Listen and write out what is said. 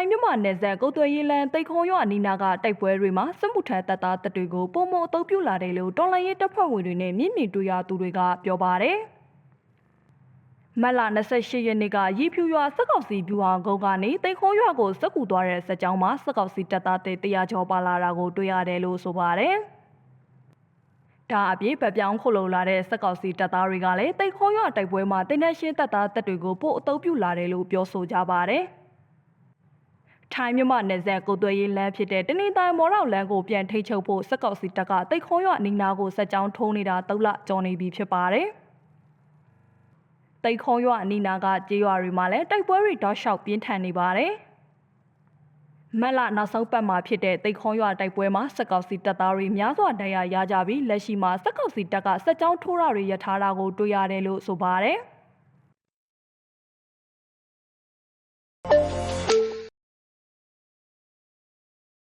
ထိုင်းမြန်မာနယ်စပ်ကုတ်သွေးရေးလန်းတိတ်ခေါရွာအနီးနားကတိုက်ပွဲတွေမှာစစ်မှုထမ်းတပ်သားတပ်တွေကိုပုံမအုပ်ပြုလာတယ်လို့တော်လိုင်းရေးတပ်ဖွဲ့ဝင်တွေနဲ့မြင့်မြင့်တွေ့ရသူတွေကပြောပါတယ်။မတ်လ28ရက်နေ့ကရီဖြူရွာစက်ကောက်စီဗျူဟာကုန်းကနေတိတ်ခေါရွာကိုစက်ကူသွားတဲ့စက်ကြောင်းမှာစက်ကောက်စီတပ်သားတွေတရားကျော်ပါလာတာကိုတွေ့ရတယ်လို့ဆိုပါတယ်။ဒါအပြည့်ဗပြောင်းခုလုံလာတဲ့စက်ကောက်စီတပ်သားတွေကလည်းတိတ်ခေါရွာတိုက်ပွဲမှာတင်းနှရှင်းတပ်သားတပ်တွေကိုပို့အုပ်ပြုလာတယ်လို့ပြောဆိုကြပါတယ်။ ထိုင်းမြမနယ်စပ်ကိုသွေးရေးလမ်းဖြစ်တဲ့တနင်္သာရီမော်ရောက်လမ်းကိုပြန်ထိတ်ချုပ်ဖို့စက်ကောက်စီတပ်ကတိတ်ခေါရွာအနီးနားကိုစက်ကြောင်းထိုးနေတာတုတ်လကြော်နေပြီဖြစ်ပါတယ်။တိတ်ခေါရွာအနီးနားကကြေးရွာတွေမှာလည်းတိုက်ပွဲတွေတောက်လျှောက်ပြင်းထန်နေပါတယ်။မက်လနောက်ဆုံးပတ်မှာဖြစ်တဲ့တိတ်ခေါရွာတိုက်ပွဲမှာစက်ကောက်စီတပ်သားတွေများစွာဒဏ်ရာရကြပြီးလက်ရှိမှာစက်ကောက်စီတပ်ကစက်ကြောင်းထိုးတာတွေရထားတာကိုတွေ့ရတယ်လို့ဆိုပါတယ်။